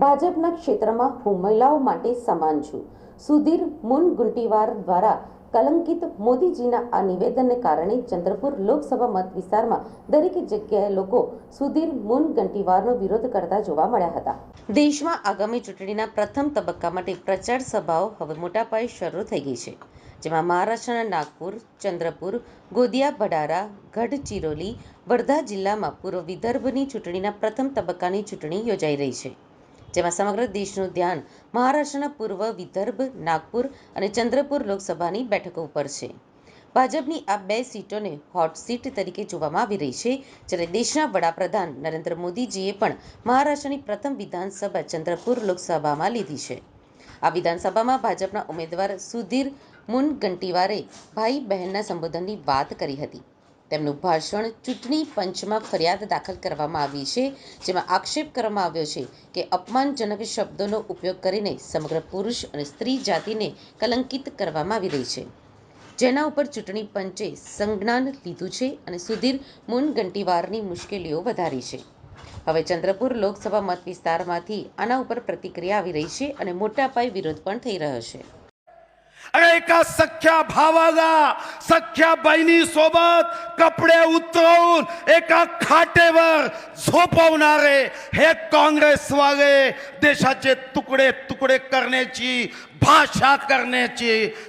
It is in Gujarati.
ભાજપના ક્ષેત્રમાં હું મહિલાઓ માટે સમાન છું. સુધીર મુનગુંટીવાર દ્વારા કલંકિત મોદીજીના આ નિવેદનને કારણે ચંદ્રપુર લોકસભા મત વિસ્તારમાં દરેક જગ્યાએ લોકો સુધીર મુનગંટીવારનો વિરોધ કરતા જોવા મળ્યા હતા. દેશમાં આગામી ચૂંટણીના પ્રથમ તબક્કા માટે પ્રચાર સભાઓ હવે મોટા પાયે શરૂ થઈ ગઈ છે, જેમાં મહારાષ્ટ્રના નાગપુર, ચંદ્રપુર, ગોદિયા, ભડારા, ગઢચિરોલી, વર્ધા જિલ્લામાં પૂર્વ વિદર્ભની ચૂંટણીના પ્રથમ તબક્કાની ચૂંટણી યોજાઈ રહી છે. જેમાં સમગ્ર દેશનું ધ્યાન મહારાષ્ટ્રના પૂર્વ વિદર્ભ, નાગપુર અને ચંદ્રપુર લોકસભાની બેઠકો ઉપર છે. ભાજપની આ બે સીટોને હોટ સીટ તરીકે જોવામાં આવી રહી છે, જ્યારે દેશના વડાપ્રધાન નરેન્દ્ર મોદીજીએ પણ મહારાષ્ટ્રની પ્રથમ વિધાનસભા ચંદ્રપુર લોકસભામાં લીધી છે. આ વિધાનસભામાં ભાજપના ઉમેદવાર સુધીર મુનગંટીવારે ભાઈ બહેનના સંબોધનની વાત કરી હતી. તેમનું ભાષણ ચૂંટણી પંચમાં ફરિયાદ દાખલ કરવામાં આવી છે, જેમાં આક્ષેપ કરવામાં આવ્યો છે કે અપમાનજનક શબ્દોનો ઉપયોગ કરીને સમગ્ર પુરુષ અને સ્ત્રી જાતિને કલંકિત કરવામાં આવી રહી છે. જેના ઉપર ચૂંટણી પંચે સંજ્ઞાન લીધું છે અને સુધીર મુનગંટીવારની મુશ્કેલીઓ વધારી છે. હવે ચંદ્રપુર લોકસભા મત વિસ્તારમાંથી આના ઉપર પ્રતિક્રિયા આવી રહી છે અને મોટા પાયે વિરોધ પણ થઈ રહ્યો છે. अरे एका सख्या भावाला सख्या बहिणीसोबत कपडे उतरवून एका खाटेवर झोपवणारे हे काँग्रेसवाले देशाचे तुकडे तुकडे करण्याची भाषा करण्याची